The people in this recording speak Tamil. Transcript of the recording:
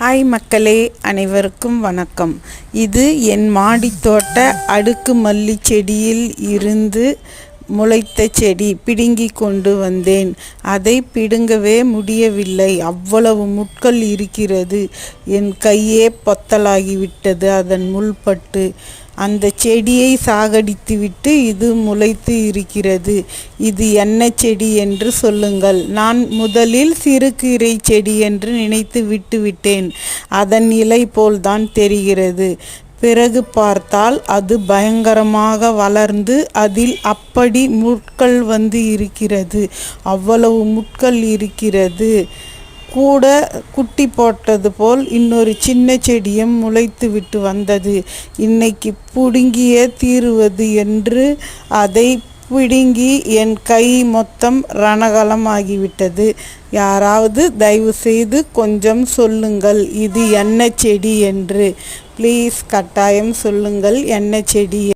ஹாய் மக்களே அனைவருக்கும் வணக்கம். இது என் மாடித்தோட்ட அடுக்கு மல்லி செடியில் இருந்து முளைத்த செடி பிடுங்கி கொண்டு வந்தேன். அதை பிடுங்கவே முடியவில்லை. அவ்வளவு முட்கள் இருக்கிறது. என் கையே பொத்தலாகிவிட்டது அதன் முள்பட்டு அந்த செடியை சாகடித்துவிட்டு இது முளைத்து இருக்கிறது. இது என்ன செடி என்று சொல்லுங்கள். நான் முதலில் சிறுகீரை செடி என்று நினைத்து விட்டுவிட்டேன். அதன் இலை போல்தான் தெரிகிறது. பிறகு பார்த்தால் அது பயங்கரமாக வளர்ந்து அதில் அப்படி முட்கள் வந்து இருக்கிறது. அவ்வளவு முட்கள் இருக்கிறது. கூட குட்டி போட்டது போல் இன்னொரு சின்ன செடியும் முளைத்து விட்டு வந்தது. இன்னைக்கு பிடுங்கியே தீருவது என்று அதை பிடுங்கி என் கை மொத்தம் ரணகலமாகிவிட்டது. யாராவது தயவு செய்து கொஞ்சம் சொல்லுங்கள். இது என்ன செடி என்று. ப்ளீஸ் கட்டாயம் சொல்லுங்கள். என்ன செடி